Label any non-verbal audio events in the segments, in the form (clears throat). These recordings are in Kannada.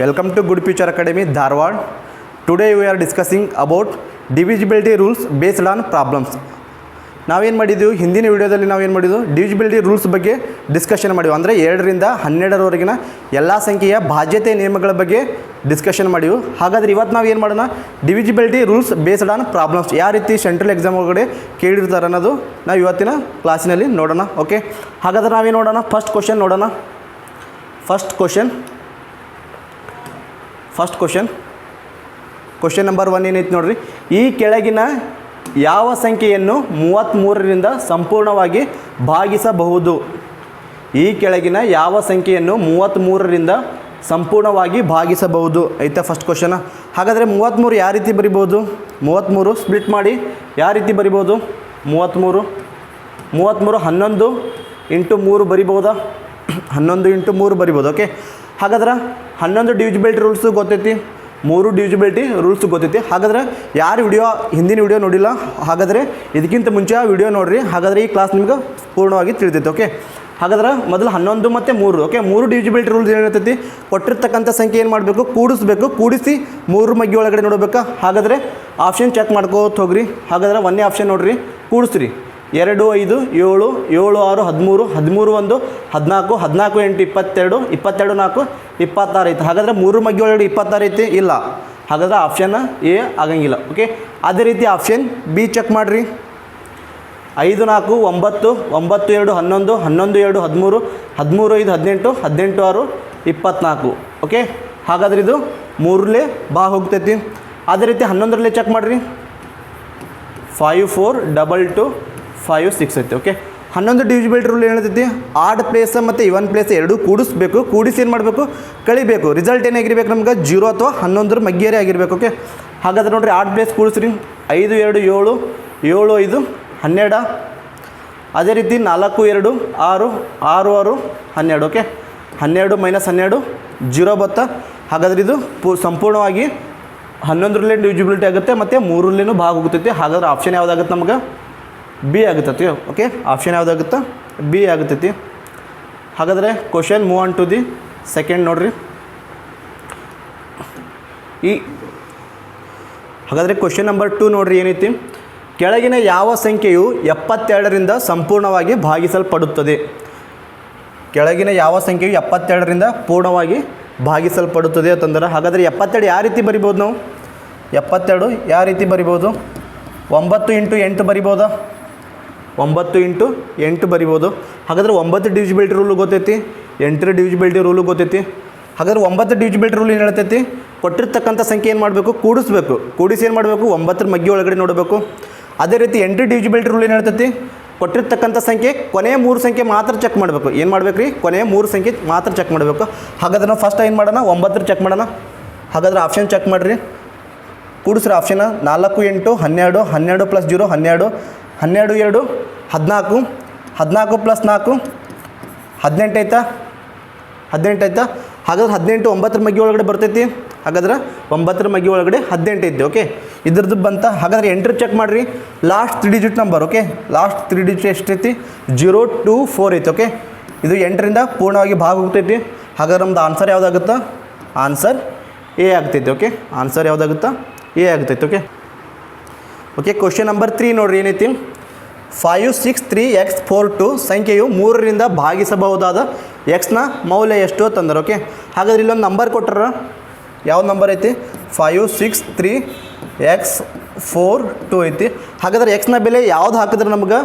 Welcome to Good Future Academy, Dharwad. Today we are discussing about divisibility rules based on problems. ನಾವೇನು ಮಾಡಿದ್ದೀವಿ ಹಿಂದಿನ ವೀಡಿಯೋದಲ್ಲಿ ನಾವೇನು ಮಾಡಿದ್ದು ಡಿವಿಜಿಬಿಲಿಟಿ ರೂಲ್ಸ್ ಬಗ್ಗೆ ಡಿಸ್ಕಷನ್ ಮಾಡಿವು ಅಂದರೆ ಎರಡರಿಂದ ಹನ್ನೆರಡರವರೆಗಿನ ಎಲ್ಲ ಸಂಖ್ಯೆಯ ಬಾಧ್ಯತೆ ನಿಯಮಗಳ ಬಗ್ಗೆ ಡಿಸ್ಕಷನ್ ಮಾಡಿವು ಹಾಗಾದ್ರೆ ಇವತ್ತು ನಾವು ಏನು ಮಾಡೋಣ? Divisibility rules based on problems ಯಾವ ರೀತಿ ಸೆಂಟ್ರಲ್ ಎಕ್ಸಾಮ್ ಒಳಗಡೆ ಕೇಳಿರ್ತಾರೆ ಅನ್ನೋದು ನಾವು ಇವತ್ತಿನ ಕ್ಲಾಸಿನಲ್ಲಿ ನೋಡೋಣ. ಓಕೆ ಹಾಗಾದ್ರೆ ನಾವೇನು ನೋಡೋಣ ಫಸ್ಟ್ ಕ್ವಶನ್ ನೋಡೋಣ. First question first question question number one ಏನೈತೆ ನೋಡ್ರಿ? ಈ ಕೆಳಗಿನ ಯಾವ ಸಂಖ್ಯೆಯನ್ನು ಮೂವತ್ತ್ಮೂರರಿಂದ ಸಂಪೂರ್ಣವಾಗಿ ಭಾಗಿಸಬಹುದು? ಈ ಕೆಳಗಿನ ಯಾವ ಸಂಖ್ಯೆಯನ್ನು ಮೂವತ್ತ್ಮೂರರಿಂದ ಸಂಪೂರ್ಣವಾಗಿ ಭಾಗಿಸಬಹುದು? ಐತೆ ಫಸ್ಟ್ ಕ್ವಶನ್ ಹಾಗಾದರೆ ಮೂವತ್ತ್ಮೂರು ಯಾವ ರೀತಿ ಬರಿಬೋದು ಮೂವತ್ತ್ಮೂರು ಸ್ಪ್ಲಿಟ್ ಮಾಡಿ. ಯಾವ ರೀತಿ ಬರಿಬೋದು ಮೂವತ್ತ್ಮೂರು ಮೂವತ್ತ್ಮೂರು ಹನ್ನೊಂದು ಇಂಟು ಮೂರು ಬರಿಬೋದಾ ಹನ್ನೊಂದು ಇಂಟು ಮೂರು ಬರಿಬೋದು ಓಕೆ ಹಾಗಾದ್ರೆ ಹನ್ನೊಂದು ಡಿವಿಜಿಬಿಲಿಟಿ ರೂಲ್ಸು ಗೊತ್ತೈತಿ, ಮೂರು ಡಿವಿಜಿಬಿಲಿಟಿ ರೂಲ್ಸ್ ಗೊತ್ತೈತಿ. ಹಾಗಾದ್ರೆ ಯಾರು ವಿಡಿಯೋ ಹಿಂದಿನ ವಿಡಿಯೋ ನೋಡಿಲ್ಲ, ಹಾಗಾದರೆ ಇದಕ್ಕಿಂತ ಮುಂಚೆ ಆ ವಿಡಿಯೋ ನೋಡಿರಿ. ಹಾಗಾದರೆ ಈ ಕ್ಲಾಸ್ ನಿಮ್ಗೆ ಪೂರ್ಣವಾಗಿ ತಿಳಿದೈತೆ ಓಕೆ ಹಾಗಾದ್ರೆ ಮೊದಲು ಹನ್ನೊಂದು ಮತ್ತು ಮೂರು ಓಕೆ ಮೂರು ಡಿವಿಜಿಬಿಲಿಟಿ ರೂಲ್ಸ್ ಏನಿರ್ತೈತಿ, ಕೊಟ್ಟಿರ್ತಕ್ಕಂಥ ಸಂಖ್ಯೆ ಏನು ಮಾಡಬೇಕು? ಕೂಡಿಸ್ಬೇಕು, ಕೂಡಿಸಿ ಮೂರು ಮಗ್ಗಿ ಒಳಗಡೆ ನೋಡಬೇಕಾ? ಹಾಗಾದರೆ ಆಪ್ಷನ್ ಚೆಕ್ ಮಾಡ್ಕೋತ ಹೋಗ್ರಿ. ಹಾಗಾದ್ರೆ ಒಂದೇ ಆಪ್ಷನ್ ನೋಡ್ರಿ, ಕೂಡಿಸ್ರಿ. ಎರಡು ಐದು ಏಳು ಏಳು ಆರು, ಹದಿಮೂರು ಹದಿಮೂರು ಒಂದು, ಹದಿನಾಲ್ಕು ಹದಿನಾಲ್ಕು ಎಂಟು, ಇಪ್ಪತ್ತೆರಡು ಇಪ್ಪತ್ತೆರಡು ನಾಲ್ಕು, ಇಪ್ಪತ್ತಾರು ಐತೆ. ಹಾಗಾದರೆ ಮೂರು ಮಗ್ಗಿ ಒಳಗಡೆ ಇಪ್ಪತ್ತಾರು ಐತಿ? ಇಲ್ಲ. ಹಾಗಾದ್ರೆ ಆಪ್ಷನ್ ಎ ಆಗಂಗಿಲ್ಲ ಓಕೆ ಅದೇ ರೀತಿ ಆಪ್ಷನ್ ಬಿ ಚೆಕ್ ಮಾಡಿರಿ. ಐದು, ನಾಲ್ಕು, ಒಂಬತ್ತು ಒಂಬತ್ತು, ಎರಡು, ಹನ್ನೊಂದು ಹನ್ನೊಂದು, ಎರಡು, ಹದಿಮೂರು ಹದಿಮೂರು, ಐದು, ಹದಿನೆಂಟು ಹದಿನೆಂಟು, ಆರು ಇಪ್ಪತ್ತ್ನಾಲ್ಕು ಓಕೆ ಹಾಗಾದ್ರೆ ಇದು ಮೂರಲೇ ಬಾ ಹೋಗ್ತೈತಿ. ಅದೇ ರೀತಿ ಹನ್ನೊಂದರಲ್ಲೇ ಚೆಕ್ ಮಾಡಿರಿ. Five four double two five six ಐತೆ ಓಕೆ ಹನ್ನೊಂದು ಡಿವಿಜಿಬಿಲಿಟಿ ರೂಲ್ ಏನೈತಿ ಆಡ್ ಪ್ಲೇಸ್ ಮತ್ತು ಇವನ್ ಪ್ಲೇಸ್ ಎರಡು ಕೂಡಿಸ್ಬೇಕು, ಕೂಡಿಸಿ ಏನು ಮಾಡಬೇಕು? ಕಳಿಬೇಕು. ರಿಸಲ್ಟ್ ಏನಾಗಿರ್ಬೇಕು ನಮ್ಗೆ? ಜೀರೋ ಅಥವಾ ಹನ್ನೊಂದರ ಮಗ್ಗಿಯರೆ ಆಗಿರ್ಬೇಕು ಓಕೆ ಹಾಗಾದ್ರೆ ನೋಡಿರಿ ಆಡ್ ಪ್ಲೇಸ್ ಕೂಡಿಸ್ರಿ. ಐದು, ಎರಡು, ಏಳು ಏಳು, ಐದು, ಹನ್ನೆರಡು. ಅದೇ ರೀತಿ ನಾಲ್ಕು, ಎರಡು, ಆರು ಆರು ಆರು, ಹನ್ನೆರಡು ಓಕೆ ಹನ್ನೆರಡು ಮೈನಸ್ ಹನ್ನೆರಡು ಜೀರೋ ಬತ್ತ. ಹಾಗಾದ್ರೆ ಇದು ಪೂ ಸಂಪೂರ್ಣವಾಗಿ ಹನ್ನೊಂದರಲ್ಲೇ ಡಿವಿಜಿಬಿಲಿಟಿ ಆಗುತ್ತೆ, ಮತ್ತು ಮೂರರಲ್ಲೇನು ಭಾಗ ಹೋಗ್ತೈತಿ. ಹಾಗಾದ್ರೆ ಆಪ್ಷನ್ ಯಾವುದಾಗುತ್ತೆ ನಮ್ಗೆ? ಬಿ ಆಗುತ್ತತಿ ಓಕೆ ಆಪ್ಷನ್ ಯಾವುದಾಗುತ್ತೆ ಬಿ ಆಗುತ್ತೈತಿ ಹಾಗಾದರೆ question move on to the second ನೋಡ್ರಿ. ಈ ಹಾಗಾದರೆ ಕ್ವಶನ್ ನಂಬರ್ ಟು ನೋಡ್ರಿ ಏನೈತಿ? ಕೆಳಗಿನ ಯಾವ ಸಂಖ್ಯೆಯು ಎಪ್ಪತ್ತೆರಡರಿಂದ ಸಂಪೂರ್ಣವಾಗಿ ಭಾಗಿಸಲ್ಪಡುತ್ತದೆ? ಕೆಳಗಿನ ಯಾವ ಸಂಖ್ಯೆಯು ಎಪ್ಪತ್ತೆರಡರಿಂದ ಪೂರ್ಣವಾಗಿ ಭಾಗಿಸಲ್ಪಡುತ್ತದೆ ಅಂತಂದ್ರೆ, ಹಾಗಾದರೆ ಎಪ್ಪತ್ತೆರಡು ಯಾವ ರೀತಿ ಬರಿಬೋದು ನಾವು? ಎಪ್ಪತ್ತೆರಡು ಯಾವ ರೀತಿ ಬರಿಬೋದು? ಒಂಬತ್ತು ಇಂಟು ಎಂಟು ಬರಿಬೋದಾ? ಒಂಬತ್ತು ಇಂಟು ಎಂಟು ಬರಿಬೋದು. ಹಾಗಾದ್ರೆ ಒಂಬತ್ತು ಡಿವಿಜಿಬಿಲಿಟಿ ರೂಲು ಗೊತ್ತೈತಿ? ಎಂಟರ ಡಿವಿಜಿಬಿಲಿಟಿ ರೂಲು ಗೊತ್ತೈತಿ? ಹಾಗಾದ್ರೆ ಒಂಬತ್ತು ಡಿವಿಜಿಬಿಲಿಟಿ ರೂಲ್ ಏನು ಹೇಳ್ತೈತಿ? ಕೊಟ್ಟಿರ್ತಕ್ಕಂಥ ಸಂಖ್ಯೆ ಏನು ಮಾಡಬೇಕು? ಕೂಡಿಸ್ಬೇಕು. ಕೂಡಿಸಿ ಏನು ಮಾಡಬೇಕು? ಒಂಬತ್ತರ ಮಗ್ಗಿ ಒಳಗಡೆ ನೋಡಬೇಕು. ಅದೇ ರೀತಿ ಎಂಟ್ರಿ ಡಿವಿಜಿಬಿಲಿಟಿ ರೂಲ್ ಏನು ಹೇಳ್ತೈತಿ? ಕೊಟ್ಟಿರ್ತಕ್ಕಂಥ ಸಂಖ್ಯೆ ಕೊನೆಯ ಮೂರು ಸಂಖ್ಯೆ ಮಾತ್ರ ಚೆಕ್ ಮಾಡಬೇಕು. ಏನು ಮಾಡ್ಬೇಕು ರೀ ಕೊನೆಯ ಮೂರು ಸಂಖ್ಯೆ ಮಾತ್ರ ಚೆಕ್ ಮಾಡಬೇಕು. ಹಾಗಾದ್ರೆ ನಾವು ಫಸ್ಟ್ ಏನು ಮಾಡೋಣ? ಒಂಬತ್ತರ ಚೆಕ್ ಮಾಡೋಣ. ಹಾಗಾದ್ರೆ ಆಪ್ಷನ್ ಚೆಕ್ ಮಾಡಿರಿ. ಕೂಡಿಸ್ರಿ ಆಪ್ಷನ್ ನಾಲ್ಕು ಎಂಟು, ಹನ್ನೆರಡು ಹನ್ನೆರಡು ಪ್ಲಸ್ ಜೀರೋ ಹನ್ನೆರಡು. ಹನ್ನೆರಡು, ಎರಡು, ಹದಿನಾಲ್ಕು ಹದಿನಾಲ್ಕು ಪ್ಲಸ್ ನಾಲ್ಕು, ಹದಿನೆಂಟು ಆಯ್ತಾ? ಹದಿನೆಂಟು ಆಯ್ತಾ? ಹಾಗಾದ್ರೆ ಹದಿನೆಂಟು, ಒಂಬತ್ತರ ಮಗ್ಗಿ ಒಳಗಡೆ ಬರ್ತೈತಿ. ಹಾಗಾದ್ರೆ ಒಂಬತ್ತರ ಮಗ್ಗಿ ಒಳಗಡೆ ಹದಿನೆಂಟು ಐತಿ ಓಕೆ ಇದ್ರದ್ದು ಬಂತ. ಹಾಗಾದ್ರೆ ಎಂಟ್ರ್ ಚೆಕ್ ಮಾಡಿರಿ. Last three digit number okay last three digit ಎಷ್ಟೈತಿ ಜೀರೋ ಟು ಫೋರ್ ಐತಿ ಓಕೆ ಇದು ಎಂಟರಿಂದ ಪೂರ್ಣವಾಗಿ ಭಾಗ ಹೋಗ್ತೈತಿ. ಹಾಗಾದ್ರೆ ನಮ್ದು ಆನ್ಸರ್ ಯಾವುದಾಗುತ್ತಾ? ಆನ್ಸರ್ ಎ ಆಗ್ತೈತಿ ಓಕೆ ಆನ್ಸರ್ ಯಾವುದಾಗುತ್ತಾ? ಎ ಆಗ್ತೈತಿ okay okay question number three ನೋಡ್ರಿ, ಏನೈತಿ? Five six three X four two ಸಂಖ್ಯೆಯು ಮೂರರಿಂದ ಭಾಗಿಸಬಹುದಾದ ಎಕ್ಸ್ನ ಮೌಲ್ಯ ಎಷ್ಟು ಅಂತಂದ್ರೆ ಓಕೆ ಹಾಗಾದ್ರೆ ಇಲ್ಲೊಂದು ನಂಬರ್ ಕೊಟ್ಟರ ಯಾವ ನಂಬರ್ ಐತಿ? Five six three X four two ಐತಿ. ಹಾಗಾದ್ರೆ ಎಕ್ಸ್ನ ಬೆಲೆ ಯಾವ್ದು ಹಾಕಿದ್ರೆ ನಮ್ಗೆ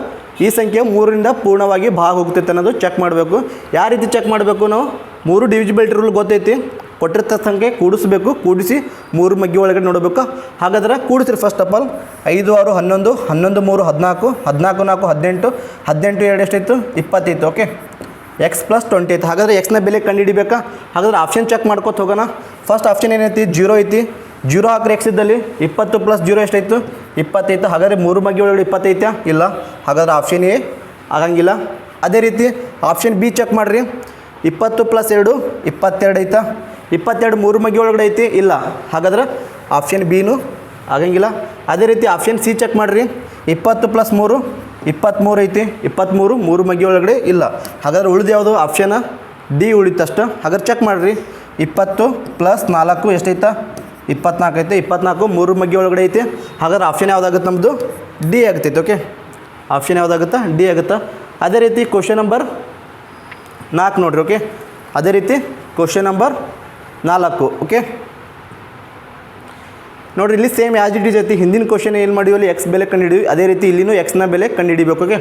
ಈ ಸಂಖ್ಯೆ ಮೂರರಿಂದ ಪೂರ್ಣವಾಗಿ ಭಾಗ ಹೋಗ್ತೈತೆ ಅನ್ನೋದು ಚೆಕ್ ಮಾಡಬೇಕು. ಯಾವ ರೀತಿ ಚೆಕ್ ಮಾಡಬೇಕು ನಾವು? ಮೂರು ಡಿವಿಜಿಬಿಲಿಟಿ ರೂಲ್ ಗೊತ್ತೈತಿ? ಕೊಟ್ಟಿರ್ತ ಸಂಖ್ಯೆ ಕೂಡಿಸ್ಬೇಕು, ಕೂಡಿಸಿ ಮೂರು ಮಗ್ಗಿ ಒಳಗಡೆ ನೋಡಬೇಕು. ಹಾಗಾದ್ರೆ ಕೂಡಿಸ್ರಿ ಫಸ್ಟ್ ಆಫ್ ಆಲ್ ಐದು, ಆರು, ಹನ್ನೊಂದು ಹನ್ನೊಂದು, ಮೂರು, ಹದಿನಾಲ್ಕು ಹದಿನಾಲ್ಕು, ನಾಲ್ಕು, ಹದಿನೆಂಟು ಹದಿನೆಂಟು, ಎರಡು ಎಷ್ಟಾಯಿತು ಇಪ್ಪತ್ತೈತು ಓಕೆ ಎಕ್ಸ್ ಪ್ಲಸ್ ಟ್ವೆಂಟಿ ಐತೆ ಹಾಗಾದ್ರೆ ಎಕ್ಸ್ನ ಬೆಲೆ ಕಂಡುಹಿಡಿಬೇಕಾ? ಹಾಗಾದ್ರೆ ಆಪ್ಷನ್ ಚೆಕ್ ಮಾಡ್ಕೊತ ಹೋಗೋಣ. ಫಸ್ಟ್ ಆಪ್ಷನ್ ಏನೈತಿ? ಜೀರೋ ಐತಿ. ಜೀರೋ ಹಾಕ್ರಿ ಎಕ್ಸ್ ಇದ್ದಲ್ಲಿ ಇಪ್ಪತ್ತು ಪ್ಲಸ್ ಜೀರೋ ಎಷ್ಟಾಯಿತು? ಇಪ್ಪತ್ತೈತು. ಹಾಗಾದ್ರೆ ಮೂರು ಮಗ್ಗಿ ಒಳಗಡೆ ಇಪ್ಪತ್ತೈತಾ ಇಲ್ಲ. ಹಾಗಾದ್ರೆ ಆಪ್ಷನ್ ಎ ಆಗಂಗಿಲ್ಲ. ಅದೇ ರೀತಿ ಆಪ್ಷನ್ ಬಿ ಚೆಕ್ ಮಾಡಿರಿ. ಇಪ್ಪತ್ತು ಪ್ಲಸ್ ಎರಡು, ಇಪ್ಪತ್ತೆರಡು ಐತಾ? ಇಪ್ಪತ್ತೆರಡು ಮೂರು ಮಗಿ ಒಳಗಡೆ ಐತಿ? ಇಲ್ಲ. ಹಾಗಾದ್ರೆ ಆಪ್ಷನ್ ಬಿನು ಆಗಂಗಿಲ್ಲ. ಅದೇ ರೀತಿ ಆಪ್ಷನ್ ಸಿ ಚೆಕ್ ಮಾಡಿರಿ. ಇಪ್ಪತ್ತು ಪ್ಲಸ್ ಮೂರು ಇಪ್ಪತ್ತ್ಮೂರು ಐತಿ. ಇಪ್ಪತ್ತ್ಮೂರು ಮೂರು ಮಗಿ ಒಳಗಡೆ ಇಲ್ಲ. ಹಾಗಾದ್ರೆ ಉಳಿದು ಯಾವುದು ಆಪ್ಷನ್ ಡಿ ಉಳಿತಷ್ಟು ಹಾಗಾದ್ರೆ ಚೆಕ್ ಮಾಡಿರಿ. ಇಪ್ಪತ್ತು ಪ್ಲಸ್ ನಾಲ್ಕು ಎಷ್ಟೈತ? ಇಪ್ಪತ್ನಾಲ್ಕು ಐತೆ. ಇಪ್ಪತ್ನಾಲ್ಕು ಮೂರು ಮಗ್ಗಿ ಒಳಗಡೆ ಐತಿ. ಹಾಗಾದ್ರೆ ಆಪ್ಷನ್ ಯಾವುದಾಗುತ್ತೆ ನಮ್ಮದು ಡಿ ಆಗ್ತೈತೆ ಓಕೆ ಆಪ್ಷನ್ ಯಾವುದಾಗುತ್ತೆ? ಡಿ ಆಗುತ್ತಾ? ಅದೇ ರೀತಿ ಕ್ವಶನ್ ನಂಬರ್ ನಾಲ್ಕು ನೋಡಿರಿ ಓಕೆ ಅದೇ ರೀತಿ ಕ್ವಶನ್ ನಂಬರ್ ನಾಲ್ಕು ಓಕೆ ನೋಡಿರಿ, ಇಲ್ಲಿ ಸೇಮ್ ಯಾಸ್ ಇಟ್ ಈಸ್ ಐತಿ. ಹಿಂದಿನ ಕ್ವಶನ್ ಏನು ಮಾಡಿ ಅಲ್ಲಿ? ಎಕ್ಸ್ ಬೆಲೆ ಕಂಡುಹಿಡಿವಿ ಅದೇ ರೀತಿ ಇಲ್ಲಿನೂ ಎಕ್ಸ್ನ ಬೆಲೆ ಕಂಡುಹಿಡಿಬೇಕು ಓಕೆ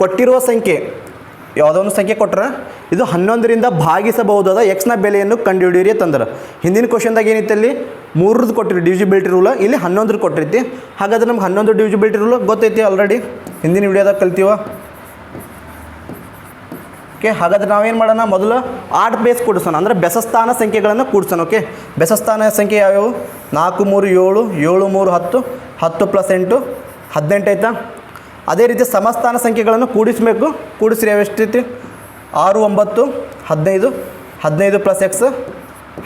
ಕೊಟ್ಟಿರುವ ಸಂಖ್ಯೆ ಯಾವುದೋ ಒಂದು ಸಂಖ್ಯೆ ಕೊಟ್ಟರೆ ಇದು ಹನ್ನೊಂದರಿಂದ ಭಾಗಿಸಬಹುದಾದ ಎಕ್ಸ್ನ ಬೆಲೆಯನ್ನು ಕಂಡುಹಿಡಿಯಿರಿ ತಂದ್ರೆ ಹಿಂದಿನ ಕ್ವಶನ್ದಾಗ ಏನಿತ್ತು ಅಲ್ಲಿ? ಮೂರದ್ದು ಕೊಟ್ಟಿರಿ ಡಿವಿಜಿಬಿಲಿಟಿ ರೂಲ ಇಲ್ಲಿ ಹನ್ನೊಂದ್ರ ಕೊಟ್ಟಿರ್ತಿ. ಹಾಗಾದ್ರೆ ನಮ್ಗೆ ಹನ್ನೊಂದು ಡಿವಿಜಿಬಿಲಿಟಿ ರೂಲ್ ಗೊತ್ತೈತಿ ಆಲ್ರೆಡಿ ಹಿಂದಿನ ವಿಡಿಯೋದಾಗ ಕಲ್ತೀವ? ಓಕೆ, ಹಾಗಾದ್ರೆ ನಾವೇನು ಮಾಡೋಣ? ಮೊದಲು ಆರ್ಟ್ ಬೇಸ್ ಕೂಡಿಸೋಣ. ಅಂದರೆ ಬೆಸಸ್ಥಾನ ಸಂಖ್ಯೆಗಳನ್ನು ಕೂಡಿಸೋಣ, ಓಕೆ? ಬೆಸಸ್ಥಾನ ಸಂಖ್ಯೆ ಯಾವ್ಯಾವು? ನಾಲ್ಕು, ಮೂರು, ಏಳು ಏಳು, ಮೂರು, ಹತ್ತು ಹತ್ತು ಪ್ಲಸ್ ಎಂಟು, ಹದಿನೆಂಟು ಆಯ್ತಾ? ಅದೇ ರೀತಿ ಸಮಸ್ಥಾನ ಸಂಖ್ಯೆಗಳನ್ನು ಕೂಡಿಸಬೇಕು. ಕೂಡಿಸ್ರಿ ಎಷ್ಟೈತಿ ಆರು, ಒಂಬತ್ತು, ಹದಿನೈದು ಹದಿನೈದು ಪ್ಲಸ್ ಎಕ್ಸ್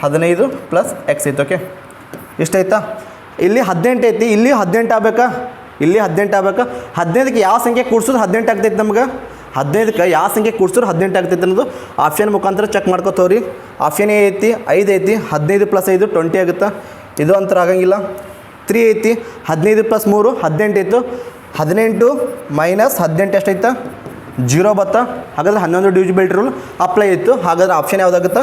ಹದಿನೈದು ಪ್ಲಸ್ ಎಕ್ಸ್ ಐತೆ, ಓಕೆ? ಇಷ್ಟಾಯ್ತಾ ಇಲ್ಲಿ ಹದಿನೆಂಟು ಐತಿ. ಇಲ್ಲಿ ಹದಿನೆಂಟು ಆಗ್ಬೇಕಾ? ಇಲ್ಲಿ ಹದಿನೆಂಟು ಆಗ್ಬೇಕಾ? ಹದಿನೈದಕ್ಕೆ ಯಾವ ಸಂಖ್ಯೆ ಕೂಡಿಸೋದು? ಹದಿನೆಂಟು ಆಗ್ತೈತೆ ನಮ್ಗೆ. ಹದಿನೈದಕ್ಕೆ ಯಾವ ಸಂಖ್ಯೆ ಕೂಡಿಸಿದ್ರು ಹದಿನೆಂಟು ಆಗ್ತೈತೆ ಅನ್ನೋದು ಆಪ್ಷನ್ ಮುಖಾಂತರ ಚೆಕ್ ಮಾಡ್ಕೋತವ್ರಿ ಆಪ್ಷನ್ ಏ ಐತಿ, ಐದು ಐತಿ, ಹದಿನೈದು ಪ್ಲಸ್ ಐದು ಟ್ವೆಂಟಿ ಆಗುತ್ತೆ? ಇದು ಅಂತರ ಆಗಂಗಿಲ್ಲ. ತ್ರೀ ಐತಿ, ಹದಿನೈದು ಪ್ಲಸ್ ಮೂರು, ಹದಿನೆಂಟು ಇತ್ತು ಹದಿನೆಂಟು ಮೈನಸ್ ಹದಿನೆಂಟು ಎಷ್ಟೈತೆ ಜೀರೋ ಬತ್ತ? ಹಾಗಾದ್ರೆ ಹನ್ನೊಂದು ಡಿವಿಜಿಬಿಲಿಟಿ ರೂಲ್ ಅಪ್ಲೈ ಇತ್ತು ಹಾಗಾದ್ರೆ ಆಪ್ಷನ್ ಯಾವುದಾಗುತ್ತೆ?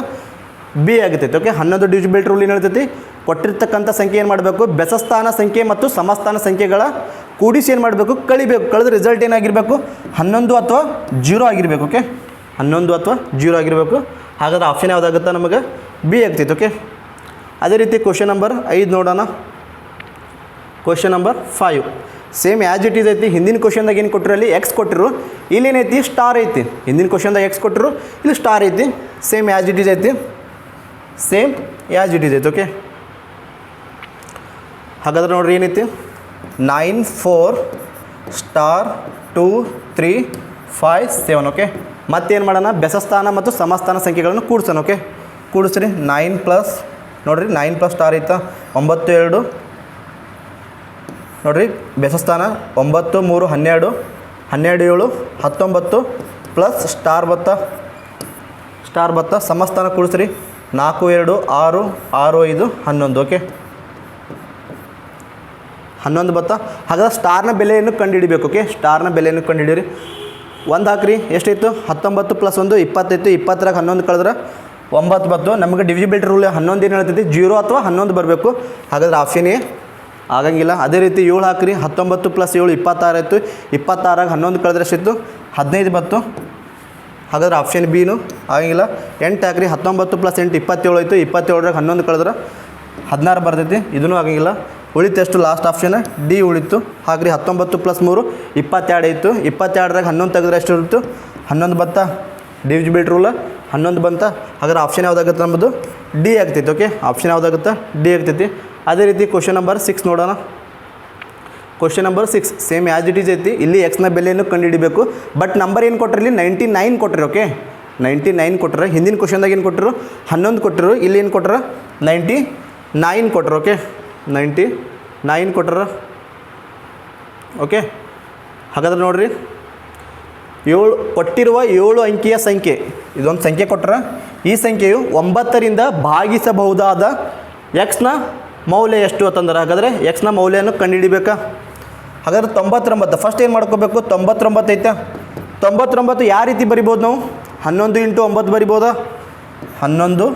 ಬಿ ಆಗುತ್ತೈತೆ ಓಕೆ ಹನ್ನೊಂದು ಡಿವಿಜಿಬಿಲಿಟಿ ರೂಲ್ ಏನು ಹೇಳ್ತೈತಿ? ಕೊಟ್ಟಿರ್ತಕ್ಕಂಥ ಸಂಖ್ಯೆ ಏನು ಮಾಡಬೇಕು? ಬೆಸಸ್ಥಾನ ಸಂಖ್ಯೆ ಮತ್ತು ಸಮಸ್ಥಾನ ಸಂಖ್ಯೆಗಳ ಕೂಡಿಸಿ ಏನು ಮಾಡಬೇಕು? ಕಳಿಬೇಕು. ಕಳೆದ ರಿಸಲ್ಟ್ ಏನಾಗಿರಬೇಕು? ಹನ್ನೊಂದು ಅಥವಾ ಜೀರೋ ಆಗಿರಬೇಕು ಓಕೆ ಹನ್ನೊಂದು ಅಥವಾ ಜೀರೋ ಆಗಿರಬೇಕು. ಹಾಗಾದ್ರೆ ಆಪ್ಷನ್ ಯಾವುದಾಗುತ್ತೆ ನಮಗೆ? ಬಿ ಆಗ್ತಿತ್ತು ಓಕೆ ಅದೇ ರೀತಿ ಕ್ವಶನ್ ನಂಬರ್ ಐದು ನೋಡೋಣ. Question number five same as it is ಐತಿ. ಹಿಂದಿನ ಕ್ವಶನ್ದಾಗ ಏನು ಕೊಟ್ಟರು ಅಲ್ಲಿ? ಎಕ್ಸ್ ಕೊಟ್ಟರು ಇಲ್ಲೇನೈತಿ? ಸ್ಟಾರ್ ಐತಿ. ಹಿಂದಿನ ಕ್ವಶನ್ದಾಗ ಎಕ್ಸ್ ಕೊಟ್ಟರು ಇಲ್ಲಿ ಸ್ಟಾರ್ ಐತಿ. ಸೇಮ್ ಆ್ಯಸ್ ಇಟ್ ಈಸ್ ಐತಿ. Same as it is okay okay ಹಾಗಾದ್ರೆ ನೋಡ್ರಿ ಏನೈತಿ? Nine four star two three five seven okay ಮತ್ತೇನು ಮಾಡೋಣ? ಬೆಸಸ್ಥಾನ ಮತ್ತು ಸಮಸ್ಥಾನ ಸಂಖ್ಯೆಗಳನ್ನು ಕೂಡಿಸೋಣ ಓಕೆ ಕೂಡಿಸ್ರಿ. ನೈನ್ ಪ್ಲಸ್, ನೋಡಿರಿ, ನೈನ್ ಪ್ಲಸ್ ಸ್ಟಾರ್ ಐತ? ಒಂಬತ್ತು ಎರಡು. ನೋಡಿರಿ ಬೆಸಸ್ಥಾನ ಒಂಬತ್ತು ಮೂರು ಹನ್ನೆರಡು ಹನ್ನೆರಡು ಏಳು, ಹತ್ತೊಂಬತ್ತು ಪ್ಲಸ್ ಸ್ಟಾರ್ ಬತ್ತ ಸ್ಟಾರ್ ಬತ್ತ ಸಮಸ್ಥಾನ ಕೂಡಿಸ್ರಿ. ನಾಲ್ಕು ಎರಡು, ಆರು ಆರು ಐದು, ಹನ್ನೊಂದು ಓಕೆ ಹನ್ನೊಂದು ಬತ್ತ. ಹಾಗಾದ್ರೆ ಸ್ಟಾರ್ನ ಬೆಲೆಯನ್ನು ಕಂಡುಹಿಡಿಬೇಕು ಓಕೆ ಸ್ಟಾರ್ನ ಬೆಲೆಯನ್ನು ಕಂಡುಹಿಡಿಯಿರಿ. ಒಂದು ಹಾಕ್ರಿ, ಎಷ್ಟಿತ್ತು? ಹತ್ತೊಂಬತ್ತು ಪ್ಲಸ್ ಒಂದು ಇಪ್ಪತ್ತೈತು ಇಪ್ಪತ್ತರಾಗ ಹನ್ನೊಂದು ಕಳೆದ್ರೆ ಒಂಬತ್ತು ಬತ್ತು. ನಮಗೆ ಡಿವಿಜಿಬಿಲಿಟಿ ರೂಲ್ ಹನ್ನೊಂದು ಏನು ಹೇಳ್ತೈತಿ? ಜೀರೋ ಅಥವಾ ಹನ್ನೊಂದು ಬರಬೇಕು. ಹಾಗಾದ್ರೆ ಆಪ್ಷನ್ ಆಗಂಗಿಲ್ಲ. ಅದೇ ರೀತಿ ಏಳು ಹಾಕ್ರಿ, ಹತ್ತೊಂಬತ್ತು ಪ್ಲಸ್ ಏಳು, ಇಪ್ಪತ್ತಾರು ಆಯಿತು. ಇಪ್ಪತ್ತಾರಾಗ ಹನ್ನೊಂದು ಕಳೆದ್ರೆ ಎಷ್ಟಿತ್ತು? ಹದಿನೈದು ಬತ್ತು. ಹಾಗಾದ್ರೆ ಆಪ್ಷನ್ ಬಿನು ಆಗಂಗಿಲ್ಲ. ಎಂಟು ಹಾಕ್ರಿ, ಹತ್ತೊಂಬತ್ತು ಪ್ಲಸ್ ಎಂಟು, ಇಪ್ಪತ್ತೇಳು ಆಯಿತು. ಇಪ್ಪತ್ತೇಳರಾಗ ಹನ್ನೊಂದು ಕಳೆದ್ರೆ ಹದಿನಾರು ಬರ್ತೈತಿ. ಇದೂ ಆಗಂಗಿಲ್ಲ. ಉಳಿತು ಎಷ್ಟು ಲಾಸ್ಟ್ ಆಪ್ಷನ್ ಡಿ ಉಳಿತು. ಹಾಗ್ರಿ ಹತ್ತೊಂಬತ್ತು ಪ್ಲಸ್ ಮೂರು, ಇಪ್ಪತ್ತೆರಡು ಇತ್ತು. ಇಪ್ಪತ್ತೆರಡ್ರಾಗ ಹನ್ನೊಂದು ತೆಗೆದ್ರೆ ಎಷ್ಟು ಇತ್ತು ಹನ್ನೊಂದು ಬತ್ತ? ಡಿವಿಜಿಬಿಲಿಟಿ ರೂಲ್ ಹನ್ನೊಂದು ಬಂತ? ಹಾಗಾದ್ರೆ ಆಪ್ಷನ್ ಯಾವುದಾಗುತ್ತೆ ನಮ್ಮದು ಡಿ ಆಗ್ತೈತಿ ಓಕೆ ಆಪ್ಷನ್ ಯಾವುದಾಗುತ್ತೆ? ಡಿ ಆಗ್ತೈತಿ ಅದೇ ರೀತಿ ಕ್ವಶನ್ ನಂಬರ್ ಸಿಕ್ಸ್ ನೋಡೋಣ. Question number six same as it is ಐತಿ. ಇಲ್ಲಿ ಎಕ್ಸ್ನ ಬೆಲೆಯನ್ನು ಕಂಡುಹಿಡಿಬೇಕು. ಬಟ್ ನಂಬರ್ ಏನು ಕೊಟ್ಟಿರಲಿ ನೈಂಟಿ ನೈನ್ ಕೊಟ್ಟರು ಓಕೆ ನೈಂಟಿ ನೈನ್ ಕೊಟ್ಟರು ಹಿಂದಿನ ಕ್ವಶನ್ದಾಗ ಏನು ಕೊಟ್ಟರು ಹನ್ನೊಂದು ಕೊಟ್ಟರು ಇಲ್ಲಿ ಏನು ಕೊಟ್ಟರು ನೈಂಟಿ ನೈನ್ ಕೊಟ್ಟರು ಓಕೆ ನೈಂಟಿ ನೈನ್ ಕೊಟ್ಟರು ಓಕೆ ಹಾಗಾದ್ರೆ ನೋಡಿರಿ. ಏಳು ಕೊಟ್ಟಿರುವ ಏಳು ಅಂಕಿಯ ಸಂಖ್ಯೆ ಇದೊಂದು ಸಂಖ್ಯೆ ಕೊಟ್ಟರೆ ಈ ಸಂಖ್ಯೆಯು ಒಂಬತ್ತರಿಂದ ಭಾಗಿಸಬಹುದಾದ ಎಕ್ಸ್ನ ಮೌಲ್ಯ ಎಷ್ಟು ಅಂತಂದ್ರೆ ಹಾಗಾದರೆ ಎಕ್ಸ್ನ ಮೌಲ್ಯವನ್ನು ಕಂಡುಹಿಡಿಬೇಕಾ? ಹಾಗಾದ್ರೆ ತೊಂಬತ್ತೊಂಬತ್ತು ಫಸ್ಟ್ ಏನು ಮಾಡ್ಕೋಬೇಕು? ತೊಂಬತ್ತೊಂಬತ್ತು ಐತೆ. ತೊಂಬತ್ತೊಂಬತ್ತು ಯಾವ ರೀತಿ ಬರಿಬೋದು ನಾವು? ಹನ್ನೊಂದು ಇಂಟು ಒಂಬತ್ತು ಬರಿಬೋದಾ? ಹನ್ನೊಂದು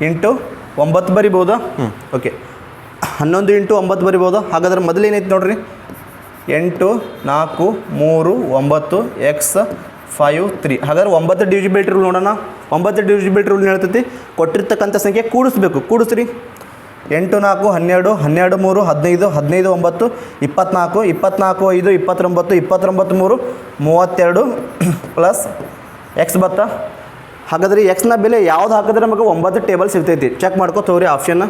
ಇಂಟು ಒಂಬತ್ತು ಬರಿಬೋದಾ? ಹ್ಞೂ ಓಕೆ. ಹನ್ನೊಂದು ಇಂಟು ಒಂಬತ್ತು ಬರಿಬೋದು. ಹಾಗಾದ್ರೆ ಮೊದಲೇನೈತೆ ನೋಡಿರಿ? ಎಂಟು, ನಾಲ್ಕು, ಮೂರು, ಒಂಬತ್ತು ಎಕ್ಸ್ ಫೈವ್ ತ್ರೀ ಹಾಗಾದ್ರೆ ಒಂಬತ್ತು ಡಿವಿಜಿಬಿಲಿಟಿ ರೂಲ್ ನೋಡೋಣ. ಒಂಬತ್ತು ಡಿವಿಜಿಬಿಲಿಟಿ ರೂಲ್ ಹೇಳ್ತೈತಿ? ಕೊಟ್ಟಿರ್ತಕ್ಕಂಥ ಸಂಖ್ಯೆ ಕೂಡಿಸ್ಬೇಕು. ಕೂಡಿಸ್ರಿ. ಎಂಟು, ನಾಲ್ಕು, ಹನ್ನೆರಡು ಹನ್ನೆರಡು, ಮೂರು, ಹದಿನೈದು ಹದಿನೈದು, ಒಂಬತ್ತು, ಇಪ್ಪತ್ನಾಲ್ಕು ಇಪ್ಪತ್ನಾಲ್ಕು, ಐದು, ಇಪ್ಪತ್ತೊಂಬತ್ತು ಇಪ್ಪತ್ತೊಂಬತ್ತು, ಮೂರು, ಮೂವತ್ತೆರಡು ಪ್ಲಸ್ ಎಕ್ಸ್ ಬತ್ತ. ಹಾಗಾದ್ರೆ ಎಕ್ಸ್ನ ಬೆಲೆ ಯಾವ್ದು ಹಾಕಿದ್ರೆ ನಮಗೆ ಒಂಬತ್ತು ಟೇಬಲ್ ಸಿಗ್ತೈತಿ? ಚೆಕ್ ಮಾಡ್ಕೋ, ತೋರಿ ಆಪ್ಷನ್ನ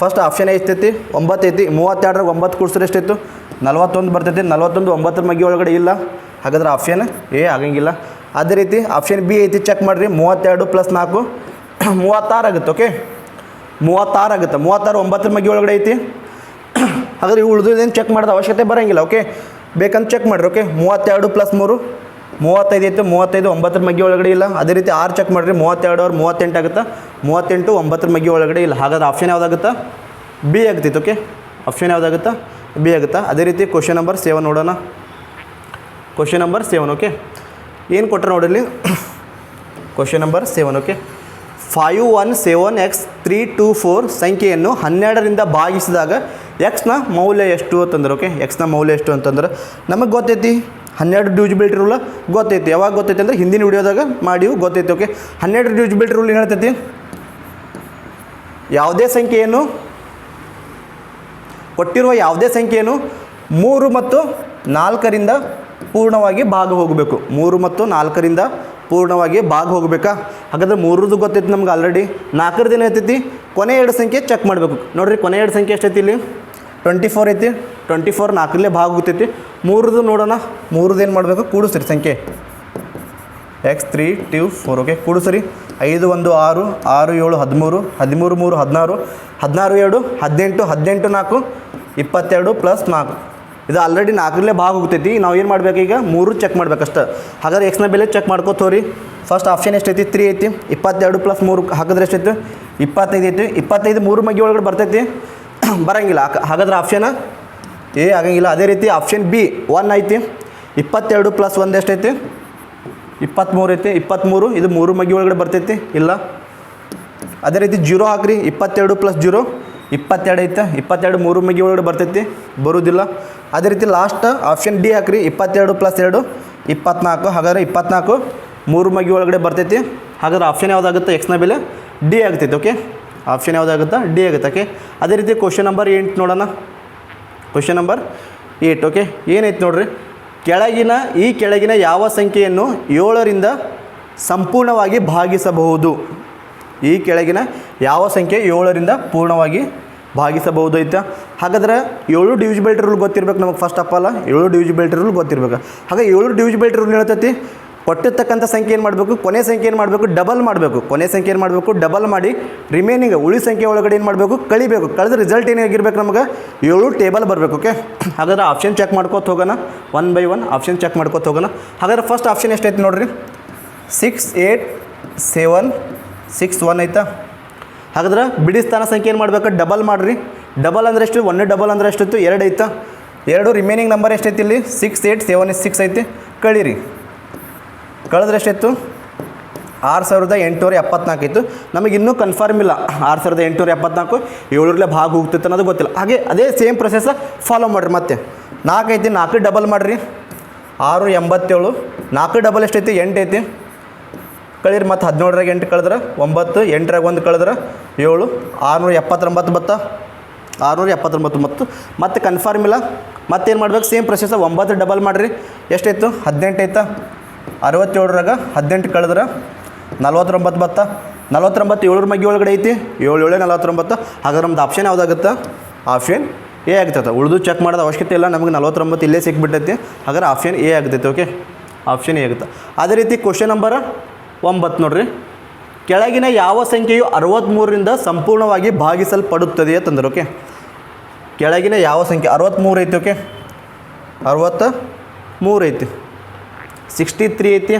ಫಸ್ಟ್ ಆಪ್ಷನ್ ಎಷ್ಟೈತಿ? ಒಂಬತ್ತು ಐತಿ ಮೂವತ್ತೆರಡರಾಗ ಒಂಬತ್ತು ಕೂಡಿಸ್ರೆ ಎಷ್ಟಿತ್ತು ನಲ್ವತ್ತೊಂದು ಬರ್ತೈತಿ. ನಲ್ವತ್ತೊಂದು, ಒಂಬತ್ತರ ಮಗಿ ಒಳಗಡೆ ಇಲ್ಲ. ಹಾಗಾದ್ರೆ ಆಪ್ಷನ್ ಏ, ಆಗಂಗಿಲ್ಲ. ಅದೇ ರೀತಿ ಆಪ್ಷನ್ ಬಿ ಐತಿ ಚೆಕ್ ಮಾಡಿರಿ. ಮೂವತ್ತೆರಡು ಪ್ಲಸ್ ನಾಲ್ಕು. (clears throat) ಮೂವತ್ತಾರು ಆಗುತ್ತೆ ಓಕೆ ಮೂವತ್ತಾರು ಆಗುತ್ತೆ. ಮೂವತ್ತಾರು, ಒಂಬತ್ತರ ಮಗಿ ಒಳಗಡೆ ಐತಿ. (clears throat) ಹಾಗಾದ್ರೆ ಇವು ಉಳಿದೇನು ಚೆಕ್ ಮಾಡೋದು ಅವಶ್ಯಕತೆ ಬರೋಂಗಿಲ್ಲ ಓಕೆ ಬೇಕಂತ ಚೆಕ್ ಮಾಡಿರಿ ಓಕೆ ಮೂವತ್ತೆರಡು ಪ್ಲಸ್ ಮೂರು. ಮೂವತ್ತೈದು ಇತ್ತು, ಮೂವತ್ತೈದು, ಒಂಬತ್ತರ ಮಗ್ಗಿ ಒಳಗಡೆ ಇಲ್ಲ. ಅದೇ ರೀತಿ ಆರು ಚೆಕ್ ಮಾಡಿರಿ, ಮೂವತ್ತೆರಡು ಅವ್ರು ಮೂವತ್ತೆಂಟು ಆಗುತ್ತಾ? ಮೂವತ್ತೆಂಟು, ಒಂಬತ್ತರ ಮಗ್ಗಿ ಒಳಗಡೆ ಇಲ್ಲ. ಹಾಗಾದ್ರೆ ಆಪ್ಷನ್ ಯಾವುದಾಗುತ್ತಾ? ಬಿ ಆಗ್ತಿತ್ತು ಓಕೆ ಆಪ್ಷನ್ ಯಾವುದಾಗುತ್ತಾ? ಬಿ ಆಗುತ್ತಾ? ಅದೇ ರೀತಿ ಕ್ವಶನ್ ನಂಬರ್ ಸೆವೆನ್ ನೋಡೋಣ. ಕ್ವಶನ್ ನಂಬರ್ ಸೆವೆನ್ ಓಕೆ ಏನು ಕೊಟ್ಟರೆ ನೋಡಿರಲಿ question number seven okay five one seven X three two four ಸಂಖ್ಯೆಯನ್ನು ಹನ್ನೆರಡರಿಂದ ಭಾಗಿಸಿದಾಗ ಎಕ್ಸ್ನ ಮೌಲ್ಯ ಎಷ್ಟು ಅಂತಂದ್ರೆ ಓಕೆ ಎಕ್ಸ್ನ ಮೌಲ್ಯ ಎಷ್ಟು ಅಂತಂದ್ರೆ, ನಮಗೆ ಗೊತ್ತೈತಿ? ಹನ್ನೆರಡು ಡ್ಯೂಜಿಬಿಲಿಟಿ ರೂಲ್ ಗೊತ್ತೈತಿ. ಯಾವಾಗ ಗೊತ್ತೈತಿ ಅಂದ್ರೆ ಹಿಂದಿನ ವಿಡಿಯೋದಾಗ ಮಾಡಿವು ಗೊತ್ತೈತಿ ಓಕೆ ಹನ್ನೆರಡು ಡ್ಯೂಜಿಬಿಲಿಟಿ ರೂಲ್ ಏನು ಹೇಳ್ತೈತಿ ಯಾವುದೇ ಸಂಖ್ಯೆಯನ್ನು ಕೊಟ್ಟಿರುವ ಯಾವುದೇ ಸಂಖ್ಯೆಯನ್ನು ಮೂರು ಮತ್ತು ನಾಲ್ಕರಿಂದ ಪೂರ್ಣವಾಗಿ ಭಾಗ ಹೋಗಬೇಕು ಮೂರು ಮತ್ತು ನಾಲ್ಕರಿಂದ ಪೂರ್ಣವಾಗಿ ಭಾಗ ಹೋಗಬೇಕಾ ಹಾಗಾದ್ರೆ ಮೂರದು ಗೊತ್ತೈತಿ ನಮ್ಗೆ ಆಲ್ರೆಡಿ ನಾಲ್ಕರದ್ದು ಏನು ಐತೈತಿ? ಕೊನೆ ಎರಡು ಸಂಖ್ಯೆ ಚೆಕ್ ಮಾಡಬೇಕು. ನೋಡಿರಿ, ಕೊನೆ ಎರಡು ಸಂಖ್ಯೆ ಎಷ್ಟೈತಿ ಇಲ್ಲಿ? ಟ್ವೆಂಟಿ ಫೋರ್ ಐತಿ. ಟ್ವೆಂಟಿ ಫೋರ್ ನಾಲ್ಕರಲ್ಲೇ ಭಾಗ ಹೋಗ್ತೈತಿ ಮೂರದು ನೋಡೋಣ. ಮೂರದ್ದು ಏನು ಮಾಡಬೇಕು? ಕೂಡಿಸ್ರಿ ಸಂಖ್ಯೆ. X three two four okay ಕೂಡಿಸ್ರಿ ಸರಿ. ಐದು, ಒಂದು, ಆರು ಆರು, ಏಳು, ಹದಿಮೂರು ಹದಿಮೂರು, ಮೂರು, ಹದಿನಾರು ಹದಿನಾರು ಎರಡು ಹದಿನೆಂಟು ಹದಿನೆಂಟು, ನಾಲ್ಕು, ಇಪ್ಪತ್ತೆರಡು ಪ್ಲಸ್ ನಾಲ್ಕು. ಇದು ಆಲ್ರೆಡಿ ನಾಲ್ಕರಲ್ಲೇ ಭಾಗ ಹೋಗ್ತೈತಿ ನಾವು ಏನು ಮಾಡಬೇಕು ಈಗ? ಮೂರು ಚೆಕ್ ಮಾಡ್ಬೇಕಷ್ಟ. ಹಾಗಾದ್ರೆ ಎಕ್ಸ್ನ ಬೆಲೆ ಚೆಕ್ ಮಾಡ್ಕೋತೋರಿ ಫಸ್ಟ್ ಆಪ್ಷನ್ ಎಷ್ಟೈತಿ? ತ್ರೀ ಐತಿ. ಇಪ್ಪತ್ತೆರಡು ಪ್ಲಸ್ ಮೂರು ಹಾಕಿದ್ರೆ ಎಷ್ಟೈತಿ? ಇಪ್ಪತ್ತೈದು ಐತಿ. ಇಪ್ಪತ್ತೈದು, ಮೂರು ಮಗಿ ಒಳಗಡೆ ಬರ್ತೈತಿ. (coughs) ಬರಂಗಿಲ್ಲ. ಹಾಗಾದ್ರೆ ಆಪ್ಷನ್ ಎ ಆಗಂಗಿಲ್ಲ ಅದೇ ರೀತಿ ಆಪ್ಷನ್ ಬಿ ಒನ್ ಐತಿ. ಇಪ್ಪತ್ತೆರಡು ಪ್ಲಸ್ ಒಂದು ಎಷ್ಟೈತಿ? ಇಪ್ಪತ್ತ್ಮೂರು ಐತಿ. ಇಪ್ಪತ್ತ್ಮೂರು ಇದು ಮೂರು ಮಗ್ಗಿ ಒಳಗಡೆ ಬರ್ತೈತಿ. ಇಲ್ಲ? ಅದೇ ರೀತಿ ಜೀರೋ ಹಾಕ್ರಿ. ಇಪ್ಪತ್ತೆರಡು ಪ್ಲಸ್ ಜೀರೋ ಇಪ್ಪತ್ತೆರಡು ಐತೆ. ಇಪ್ಪತ್ತೆರಡು ಮೂರು ಮಗ್ಗಿ ಒಳಗಡೆ ಬರ್ತೈತಿ. ಬರೋದಿಲ್ಲ. ಅದೇ ರೀತಿ ಲಾಸ್ಟ್ ಆಪ್ಷನ್ ಡಿ ಹಾಕ್ರಿ. ಇಪ್ಪತ್ತೆರಡು ಪ್ಲಸ್ ಎರಡು, ಇಪ್ಪತ್ನಾಲ್ಕು. ಹಾಗಾದ್ರೆ ಇಪ್ಪತ್ನಾಲ್ಕು, ಮೂರು ಮಗ್ಗಿ ಒಳಗಡೆ ಬರ್ತೈತಿ. ಹಾಗಾದ್ರೆ ಆಪ್ಷನ್ ಯಾವುದಾಗುತ್ತೆ? ಎಕ್ಸ್ನ ಬೆಲೆ ಡಿ ಆಗ್ತೈತೆ ಓಕೆ ಆಪ್ಷನ್ ಯಾವುದಾಗುತ್ತಾ? ಡಿ ಆಗುತ್ತೆ ಓಕೆ ಅದೇ ರೀತಿ ಕ್ವಶನ್ ನಂಬರ್ ಎಂಟು ನೋಡೋಣ. ಕ್ವಶನ್ ನಂಬರ್ ಏಟ್ ಓಕೆ ಏನೈತೆ ನೋಡ್ರಿ? ಕೆಳಗಿನ, ಈ ಕೆಳಗಿನ ಯಾವ ಸಂಖ್ಯೆಯನ್ನು ಏಳರಿಂದ ಸಂಪೂರ್ಣವಾಗಿ ಭಾಗಿಸಬಹುದು? ಈ ಕೆಳಗಿನ ಯಾವ ಸಂಖ್ಯೆ ಏಳರಿಂದ ಪೂರ್ಣವಾಗಿ ಭಾಗಿಸಬಹುದು ಐತೆ? ಹಾಗಾದ್ರೆ ಏಳು ಡಿವಿಜಿಬಿಲಿಟಿ ರೂಲ್ ಗೊತ್ತಿರ್ಬೇಕು ನಮಗೆ ಫಸ್ಟ್ ಆಫ್ ಆಲ್ ಏಳು ಡಿವಿಜಿಬಿಲಿಟಿ ರೂಲ್ ಗೊತ್ತಿರ್ಬೇಕು. ಹಾಗೆ ಏಳು ಡಿವಿಜಿಬಿಲಿಟಿ ರೂಲ್ ಹೇಳ್ತೈತಿ? ಕೊಟ್ಟಿರ್ತಕ್ಕಂಥ ಸಂಖ್ಯೆ ಏನು ಮಾಡಬೇಕು? ಕೊನೆ ಸಂಖ್ಯೆ ಏನು ಮಾಡಬೇಕು? ಡಬಲ್ ಮಾಡಬೇಕು. ಕೊನೆ ಸಂಖ್ಯೆ ಏನು ಮಾಡಬೇಕು? ಡಬಲ್ ಮಾಡಿ ರಿಮೈನಿಂಗ್ ಉಳಿ ಸಂಖ್ಯೆ ಒಳಗಡೆ ಏನು ಮಾಡಬೇಕು? ಕಳಿಬೇಕು. ಕಳೆದ ರಿಸಲ್ಟ್ ಏನಾಗಿರ್ಬೇಕು ನಮಗೆ? ಏಳು ಟೇಬಲ್ ಬರಬೇಕು ಓಕೆ ಹಾಗಾದ್ರೆ ಆಪ್ಷನ್ ಚೆಕ್ ಮಾಡ್ಕೋತ ಹೋಗೋಣ. One by one option check ಮಾಡ್ಕೋತ ಹೋಗೋಣ. ಹಾಗಾದ್ರೆ ಫಸ್ಟ್ ಆಪ್ಷನ್ ಎಷ್ಟೈತೆ ನೋಡಿರಿ? Six eight seven six one ಐತಾ? ಹಾಗಾದ್ರೆ ಬಿಡಿ ಸ್ಥಾನ ಸಂಖ್ಯೆ ಏನು ಮಾಡಬೇಕು? ಡಬಲ್ ಮಾಡಿರಿ. ಡಬಲ್ ಅಂದ್ರೆ ಎಷ್ಟು? ಒನ್ ಡಬಲ್ ಅಂದ್ರೆ ಎಷ್ಟಿತ್ತು? ಎರಡು ಐತಾ? ಎರಡು ರಿಮೈನಿಂಗ್ ನಂಬರ್ ಎಷ್ಟೈತಿ ಇಲ್ಲಿ? ಸಿಕ್ಸ್ ಏಯ್ಟ್ ಸೆವೆನ್ ಸಿಕ್ಸ್ ಐತಿ. ಕಳೀರಿ. ಕಳೆದ್ರೆ ಎಷ್ಟಿತ್ತು? ಆರು ಸಾವಿರದ ಎಂಟುನೂರ ಎಪ್ಪತ್ನಾಲ್ಕು ಇತ್ತು. ನಮಗೆ ಇನ್ನೂ ಕನ್ಫರ್ಮ್ ಇಲ್ಲ. ಆರು ಸಾವಿರದ ಎಂಟುನೂರ ಎಪ್ಪತ್ನಾಲ್ಕು ಏಳರಲ್ಲೇ ಭಾಗ ಹೋಗ್ತಿತ್ತು ಅನ್ನೋದು ಗೊತ್ತಿಲ್ಲ. ಹಾಗೆ ಅದೇ ಸೇಮ್ ಪ್ರೊಸೆಸ್ ಫಾಲೋ ಮಾಡಿರಿ ಮತ್ತೆ. ನಾಲ್ಕು ಐತಿ ನಾಲ್ಕು ಡಬಲ್ ಮಾಡಿರಿ. ಆರು, ಎಂಬತ್ತೇಳು, ನಾಲ್ಕು ಡಬಲ್ ಎಷ್ಟೈತಿ ಎಂಟು ಐತಿ. ಕಳೀರಿ ಮತ್ತು ಹದಿನೇಳರಾಗ ಎಂಟು ಕಳೆದ್ರೆ, ಒಂಬತ್ತು, ಎಂಟರಾಗ ಒಂದು ಕಳೆದ್ರೆ, ಏಳು, ಆರುನೂರ ಎಪ್ಪತ್ತೊಂಬತ್ತು ಬತ್ತ? ಆರುನೂರ ಎಪ್ಪತ್ತೊಂಬತ್ತು ಮತ್ತು. ಮತ್ತೆ ಕನ್ಫರ್ಮ್ ಇಲ್ಲ. ಮತ್ತೇನು ಮಾಡ್ಬೇಕು? ಸೇಮ್ ಪ್ರೊಸೆಸ್ ಒಂಬತ್ತು ಡಬಲ್ ಮಾಡಿರಿ. ಎಷ್ಟಾಯ್ತು ಹದಿನೆಂಟು ಐತಾ? ಅರವತ್ತೇಳರಾಗ ಹದಿನೆಂಟು ಕಳೆದ್ರೆ ನಲ್ವತ್ತೊಂಬತ್ತು ಬತ್ತ ನಲ್ವತ್ತೊಂಬತ್ತು ಏಳರ ಮಗ್ಗಿ ಒಳಗಡೆ ಐತಿ. ಏಳು ಏಳು ನಲ್ವತ್ತೊಂಬತ್ತು. ಹಾಗಾದ್ರೆ ನಮ್ದು ಆಪ್ಷನ್ ಯಾವುದಾಗುತ್ತೆ? ಆಪ್ಷನ್ ಎ ಆಗ್ತೈತೆ. ಉಳಿದು ಚೆಕ್ ಮಾಡೋದು ಅವಶ್ಯಕತೆ ಇಲ್ಲ. ನಮಗೆ ನಲ್ವತ್ತೊಂಬತ್ತು ಇಲ್ಲೇ ಸಿಕ್ಬಿಟ್ಟೈತಿ. ಹಾಗಾದ್ರೆ ಆಪ್ಷನ್ ಎ ಆಗ್ತೈತೆ ಓಕೆ ಆಪ್ಷನ್ ಎ ಆಗುತ್ತೆ. ಅದೇ ರೀತಿ ಕ್ವಶನ್ ನಂಬರ್ ಒಂಬತ್ತು ನೋಡ್ರಿ. ಕೆಳಗಿನ ಯಾವ ಸಂಖ್ಯೆಯು ಅರವತ್ತ್ಮೂರರಿಂದ ಸಂಪೂರ್ಣವಾಗಿ ಭಾಗಿಸಲ್ಪಡುತ್ತದೆ ಅಂತಂದ್ರೆ ಓಕೆ ಕೆಳಗಿನ ಯಾವ ಸಂಖ್ಯೆ? ಅರವತ್ತ್ಮೂರು ಐತಿ ಓಕೆ ಅರವತ್ತ ಮೂರು ಐತಿ ಸಿಕ್ಸ್ಟಿ ತ್ರೀ ಐತಿ.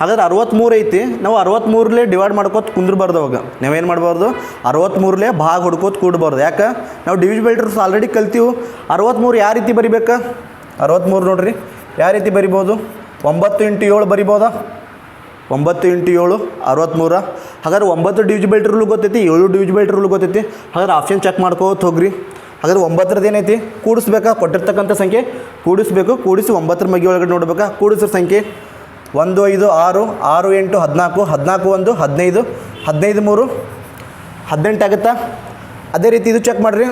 ಹಾಗಾದ್ರೆ ಅರವತ್ತ್ಮೂರು ಐತಿ. ನಾವು ಅರವತ್ತ್ಮೂರಲೇ ಡಿವೈಡ್ ಮಾಡ್ಕೋತ ಕುಂದ್ರಬಾರ್ದು ಅವಾಗ. ನಾವೇನು ಮಾಡಬಾರ್ದು? ಅರವತ್ತ್ಮೂರಲೇ ಭಾಗ ಹುಡ್ಕೋತ ಕೂಡಬಾರ್ದು. ಯಾಕೆ? ನಾವು ಡಿವಿಜಿಬಿಲ್ಟರ್ಸ್ ಆಲ್ರೆಡಿ ಕಲ್ತೀವಿ. ಅರವತ್ತ್ಮೂರು ಯಾವ ರೀತಿ ಬರಿಬೇಕಾ? ಅರವತ್ತ್ಮೂರು ನೋಡ್ರಿ. ಯಾವ ರೀತಿ ಬರಿಬೋದು? ಒಂಬತ್ತು ಇಂಟು ಏಳು ಬರಿಬೋದಾ? ಒಂಬತ್ತು ಇಂಟು ಏಳು ಅರವತ್ತ್ಮೂರ ಹಾಗಾದ್ರೆ ಒಂಬತ್ತು ಡಿವಿಜಿಬಿಲಿಟಿ ರೂಲ್ ಗೊತ್ತೈತಿ, ಏಳು ಡಿವಿಜಿಬಿಲಿಟಿ ರೂಲ್ ಗೊತ್ತೈತಿ. ಹಾಗಾದ್ರೆ ಆಪ್ಷನ್ ಚೆಕ್ ಮಾಡ್ಕೋತ ಹೋಗ್ರಿ. ಹಾಗಾದ್ರೆ ಒಂಬತ್ತರದ್ದು ಏನೈತಿ? ಕೂಡಿಸ್ಬೇಕಾ? ಕೊಟ್ಟಿರ್ತಕ್ಕಂಥ ಸಂಖ್ಯೆ ಕೂಡಿಸ್ಬೇಕು. ಕೂಡಿಸಿ ಒಂಬತ್ತರ ಮಗಿ ಒಳಗಡೆ ನೋಡ್ಬೇಕಾ? ಕೂಡಿಸೋ ಸಂಖ್ಯೆ ಒಂದು, ಐದು, ಆರು ಆರು, ಎಂಟು, ಹದಿನಾಲ್ಕು ಹದಿನಾಲ್ಕು, ಒಂದು, ಹದಿನೈದು ಹದಿನೈದು, ಮೂರು, ಹದಿನೆಂಟು ಆಗುತ್ತಾ? ಅದೇ ರೀತಿ ಇದು ಚೆಕ್ ಮಾಡಿರಿ.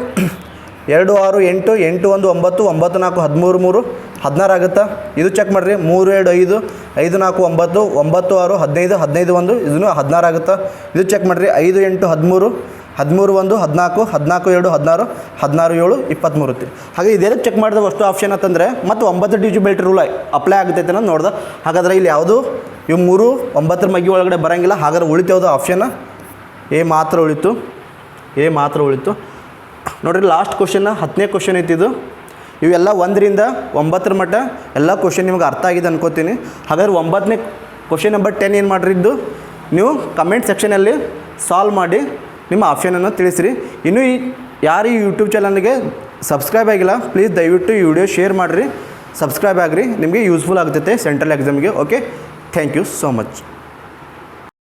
ಎರಡು, ಆರು, ಎಂಟು ಎಂಟು, ಒಂದು, ಒಂಬತ್ತು ಒಂಬತ್ತು, ನಾಲ್ಕು, ಹದಿಮೂರು, ಮೂರು, ಹದಿನಾರು ಆಗುತ್ತಾ? ಇದು ಚೆಕ್ ಮಾಡಿರಿ. ಮೂರು, ಎರಡು, ಐದು ಐದು, ನಾಲ್ಕು, ಒಂಬತ್ತು ಒಂಬತ್ತು, ಆರು, ಹದಿನೈದು ಹದಿನೈದು, ಒಂದು, ಇದನ್ನು ಹದಿನಾರು ಆಗುತ್ತಾ? ಇದು ಚೆಕ್ ಮಾಡಿರಿ. ಐದು, ಎಂಟು, ಹದಿಮೂರು ಹದಿಮೂರು ಒಂದು, ಹದಿನಾಲ್ಕು ಹದಿನಾಲ್ಕು ಎರಡು, ಹದಿನಾರು ಹದಿನಾರು ಏಳು ಇಪ್ಪತ್ತ್ಮೂರು ಹಾಗೆ ಇದೆಲ್ಲ ಚೆಕ್ ಮಾಡಿದ ಅಷ್ಟು ಆಪ್ಷನ್ ಅಂತಂದರೆ ಮತ್ತು ಒಂಬತ್ತು ಡಿಜಿಬಿಲಿಟಿ ರೂಲ್ ಅಪ್ಲೈ ಆಗುತ್ತೈತೆ ಅನ್ನೋದು ನೋಡ್ದೆ. ಹಾಗಾದ್ರೆ ಇಲ್ಲಿ ಯಾವುದು? ಇವು ಮೂರು, ಒಂಬತ್ತರ ಮಗ್ಗಿ ಒಳಗಡೆ ಬರೋಂಗಿಲ್ಲ. ಹಾಗಾದ್ರೆ ಉಳಿತಾವುದು ಆಪ್ಷನ್ ಎ ಮಾತ್ರ ಉಳಿತು. ಎ ಮಾತ್ರ ಉಳಿತು. ನೋಡಿರಿ ಲಾಸ್ಟ್ ಕ್ವಶನ್ ಹತ್ತನೇ ಕ್ವಶನ್ ಇದು. ಇವೆಲ್ಲ ಒಂದರಿಂದ ಒಂಬತ್ತರ ಮಟ್ಟ ಎಲ್ಲ ಕ್ವಶನ್ ನಿಮ್ಗೆ ಅರ್ಥ ಆಗಿದೆ ಅನ್ಕೋತೀನಿ. ಹಾಗಾದ್ರೆ ಒಂಬತ್ತನೇ ಕ್ವಶನ್ ನಂಬರ್ ಟೆನ್ ಏನು ಮಾಡಿರಿದ್ದು ನೀವು ಕಮೆಂಟ್ ಸೆಕ್ಷನಲ್ಲಿ ಸಾಲ್ವ್ ಮಾಡಿ ನಿಮ್ಮ ಆಪ್ಷನನ್ನು ತಿಳಿಸಿರಿ. ಇನ್ನೂ ಈ ಯಾರು ಈ ಯೂಟ್ಯೂಬ್ ಚಾನಲ್ಗೆ ಸಬ್ಸ್ಕ್ರೈಬ್ ಆಗಿಲ್ಲ ಪ್ಲೀಸ್ ದಯವಿಟ್ಟು ಈ ವಿಡಿಯೋ ಶೇರ್ ಮಾಡಿರಿ. ಸಬ್ಸ್ಕ್ರೈಬ್ ಆಗಿರಿ. ನಿಮಗೆ ಯೂಸ್ಫುಲ್ ಆಗ್ತೈತೆ ಸೆಂಟ್ರಲ್ ಎಕ್ಸಾಮ್ಗೆ okay thank you so much